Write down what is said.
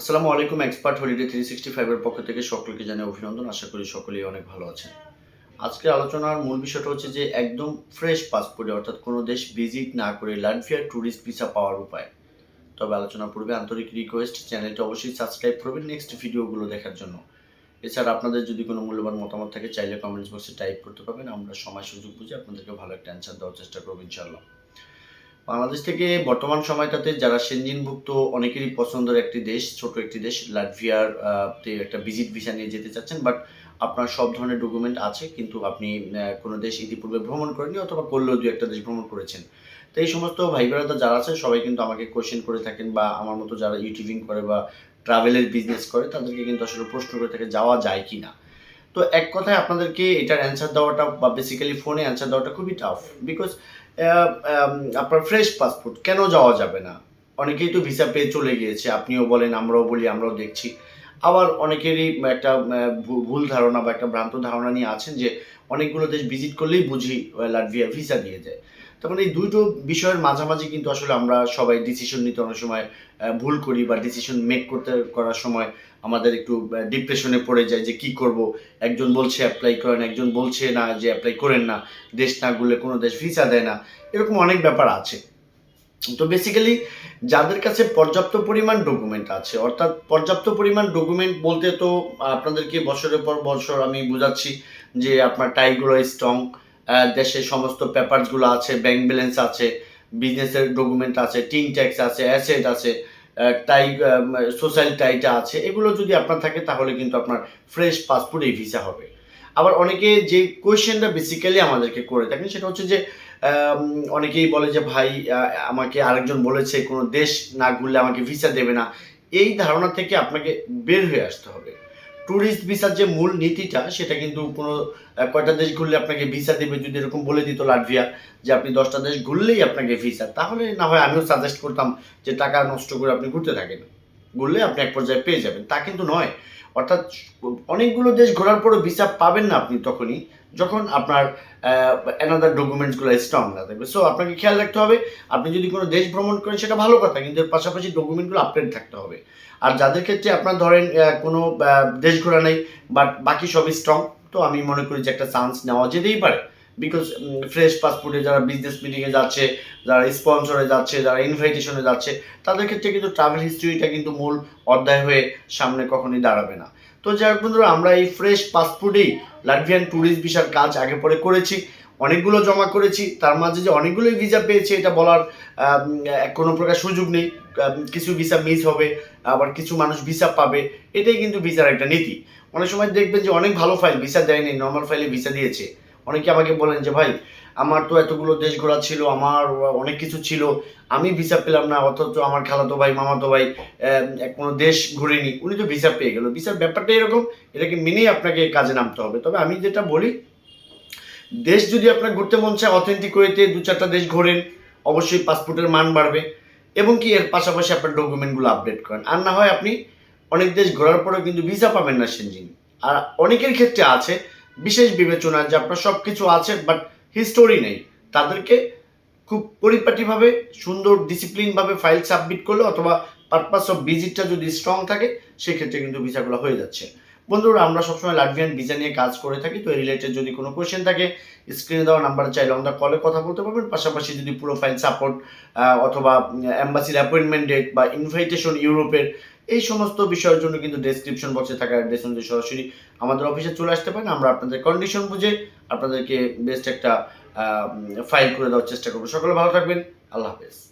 আসসালামু আলাইকুম expert holiday three sixty ফাইভের পক্ষ থেকে সকলকে জানাই অভিনন্দন। আশা করি সকলেই অনেক ভালো আছেন। আজকে আলোচনার মূল বিষয়টা হচ্ছে যে, একদম ফ্রেশ পাসপোর্টে অর্থাৎ কোনো দেশ ভিজিট না করে লাটভিয়ার ট্যুরিস্ট ভিসা পাওয়ার উপায়। তবে আলোচনার পূর্বে আন্তরিক রিকোয়েস্ট চ্যানেলটা অবশ্যই সাবস্ক্রাইব করবেন নেক্সট ভিডিওগুলো দেখার জন্য। এছাড়া আপনাদের যদি কোনো মূল্যবান মতামত থাকে, চাইলে কমেন্টস বক্সে টাইপ করতে পারবেন। আমরা সময় সুযোগ বুঝে আপনাদেরকে ভালো একটা অ্যান্সার দেওয়ার চেষ্টা করব ইনশাল্লাহ বাংলাদেশ থেকে বর্তমান সময়টাতে যারা সেনজিনভুক্ত অনেকেরই পছন্দের একটি দেশ, ছোট একটি দেশ, লাটভিয়ার একটা ভিজিট ভিসা নিয়ে যেতে চাচ্ছেন বাট আপনার সব ধরনের ডকুমেন্ট আছে, কিন্তু আপনি কোনো দেশ ইতিপূর্বে ভ্রমণ করেননি অথবা করলেও দু একটা দেশ ভ্রমণ করেছেন। তো এই সমস্ত ভাই বেড়াদা যারা আছে সবাই কিন্তু আমাকে কোয়েশ্চেন করে থাকেন বা আমার মতো যারা ইউটিউবিং করে বা ট্রাভেলের বিজনেস করে, তাদেরকে কিন্তু আসলে প্রশ্ন করে থাকে, যাওয়া যায় কি না তো এক কথায় আপনাদেরকে এটার অ্যান্সার দেওয়াটা বা বেসিক্যালি ফোনে অ্যান্সার দেওয়াটা খুবই টাফ বিকজ আপনার ফ্রেশ পাসপোর্ট কেন যাওয়া যাবে না? অনেকেই তো ভিসা পেয়ে চলে গিয়েছে, আপনিও বলেন, আমরাও বলি, আমরাও দেখছি। আবার অনেকেরই একটা ভুল ধারণা বা একটা ভ্রান্ত ধারণা নিয়ে আছেন যে, অনেকগুলো দেশ ভিজিট করলেই বুঝি লাটভিয়া ভিসা দিয়ে যায় তখন এই দুটো বিষয়ের মাঝামাঝি কিন্তু আসলে আমরা সবাই ডিসিশন নিতে অনেক সময় ভুল করি বা ডিসিশন মেক করতে, করার সময় আমাদের একটু ডিপ্রেশনে পড়ে যায় যে কি করব? একজন বলছে অ্যাপ্লাই করেন, একজন বলছে না যে অ্যাপ্লাই করেন না। দেশ না ঘুরলে কোনো দেশ ভিসা দেয় না। এরকম অনেক ব্যাপার আছে। তো বেসিক্যালি যাদের কাছে পর্যাপ্ত পরিমাণ ডকুমেন্ট আছে, অর্থাৎ পর্যাপ্ত পরিমাণ ডকুমেন্ট বলতে তো আপনাদেরকে বছরের পর বছর আমি বোঝাচ্ছি যে আপনার টাইগুলো স্ট্রং দেশের সমস্ত পেপারসগুলো আছে ব্যাংক ব্যালেন্স আছে বিজনেসের ডকুমেন্ট আছে টিন ট্যাক্স আছে অ্যাসেট আছে টাই সোশ্যাল টাইটা আছে, এগুলো যদি আপনার থাকে তাহলে কিন্তু আপনার ফ্রেশ পাসপোর্ট এই ভিসা হবে। আবার অনেকে যে কোয়েশ্চেনটা বেসিক্যালি আমাদেরকে করে থাকেন সেটা হচ্ছে যে অনেকেই বলে যে, ভাই আমাকে আরেকজন বলেছে, কোনো দেশ না ঘুরলে আমাকে ভিসা দেবে না। এই ধারণা থেকে আপনাকে বের হয়ে আসতে হবে। ট্যুরিস্ট ভিসার যে মূল নীতিটা, সেটা কিন্তু কোনো কয়টা দেশ ঘুরলে আপনাকে ভিসা দেবে যদি এরকম বলে দিত লাটভিয়া যে আপনি দশটা দেশ ঘুরলেই আপনাকে ভিসা। তাহলে না হয় আমিও সাজেস্ট করতাম যে টাকা নষ্ট করে আপনি ঘুরতে থাকেন। ঘুরলে আপনি এক পর্যায়ে পেয়ে যাবেন। তা কিন্তু নয়। অর্থাৎ অনেকগুলো দেশ ঘোরার পরও ভিসা পাবেন না আপনি তখনই, যখন আপনার অ্যানাদার ডকুমেন্টসগুলো স্ট্রং না থাকবে। সো আপনাকে খেয়াল রাখতে হবে, আপনি যদি কোনো দেশ ভ্রমণ করেন, সেটা ভালো কথা, কিন্তু এর পাশাপাশি ডকুমেন্টগুলো আপডেট থাকতে হবে। আর যাদের ক্ষেত্রে আপনার ধরেন কোনো দেশ ঘোরা নেই বাট বাকি সবই স্ট্রং তো আমি মনে করি যে একটা চান্স নেওয়া যেতেই পারে। বিকজ ফ্রেশ পাসপোর্টে যারা বিজনেস মিটিংয়ে যাচ্ছে, যারা স্পন্সরে যাচ্ছে, যারা ইনভাইটেশনে যাচ্ছে, তাদের ক্ষেত্রে কিন্তু ট্রাভেল হিস্ট্রিটা কিন্তু মূল অধ্যায় হয়ে সামনে কখনোই দাঁড়াবে না। তো যাই হোক বন্ধুরা, আমরা এই ফ্রেশ পাসপোর্টেই লাটভিয়ান ট্যুরিস্ট ভিসার কাজ আগে পরে করেছি, অনেকগুলো জমা করেছি, তার মাঝে যে অনেকগুলোই ভিসা পেয়েছে, এটা বলার কোনো প্রকার সুযোগ নেই। কিছু ভিসা মিস হবে, আবার কিছু মানুষ ভিসা পাবে, এটাই কিন্তু ভিসার একটা নীতি। অনেক সময় দেখবেন যে অনেক ভালো ফাইল ভিসা দেয়নি নর্মাল ফাইলে ভিসা দিয়েছে। অনেকে আমাকে বলেন যে, ভাই, আমার তো এতগুলো দেশ ঘোরা ছিল, আমার অনেক কিছু ছিল, আমি ভিসা পেলাম না, অথচ আমার খালাতো ভাই, মামাতো ভাই কোনো দেশ ঘুরেনি। উনি তো ভিসা পেয়ে গেল। ভিসার ব্যাপারটা এরকম, এটাকে মেনেই আপনাকে কাজে নামতে হবে। তবে আমি যেটা বলি, দেশ যদি আপনার ঘুরতে মন চায় অথেন্টিক ওয়েতে দু চারটা দেশ ঘোরেন, অবশ্যই পাসপোর্টের মান বাড়বে এবং কি এর পাশাপাশি আপনার ডকুমেন্টগুলো আপডেট করেন। আর না হয় আপনি অনেক দেশ ঘোরার পরেও কিন্তু ভিসা পাবেন না, সেনজিন। আর অনেকের ক্ষেত্রে আছে বিশেষ বিবেচনা যে আপনার সব কিছু আছে বাট হিস্টোরি নেই। তাদেরকে খুব পরিপাটিভাবে, সুন্দর ডিসিপ্লিনভাবে ফাইল সাবমিট করলে অথবা পারপাস অফ ভিজিটটা যদি স্ট্রং থাকে, সেক্ষেত্রে কিন্তু ভিসাগুলো হয়ে যাচ্ছে। বন্ধুরা, আমরা সবসময় লাটভিয়ান ভিসা নিয়ে কাজ করে থাকি, তো এই রিলেটেড যদি কোনো কোয়েশ্চেন থাকে স্ক্রিনে দেওয়া নাম্বারে চাইলে আমরা কলে কথা বলতে পারবেন। পাশাপাশি যদি পুরো ফাইল সাপোর্ট অথবা অ্যাম্বাসির অ্যাপয়েন্টমেন্ট ডেট বা ইনভাইটেশন ইউরোপের, এই সমস্ত বিষয়ের জন্য কিন্তু ডেসক্রিপশন বক্সে থাকা অ্যাড্রেস অনুযায়ী সরাসরি আমাদের অফিসে চলে আসতে পারেন। আমরা আপনাদের কন্ডিশন বুঝে আপনাদেরকে বেস্ট একটা ফাইল করে দেওয়ার চেষ্টা করব। সকলে ভালো থাকবেন। আল্লাহ হাফেজ।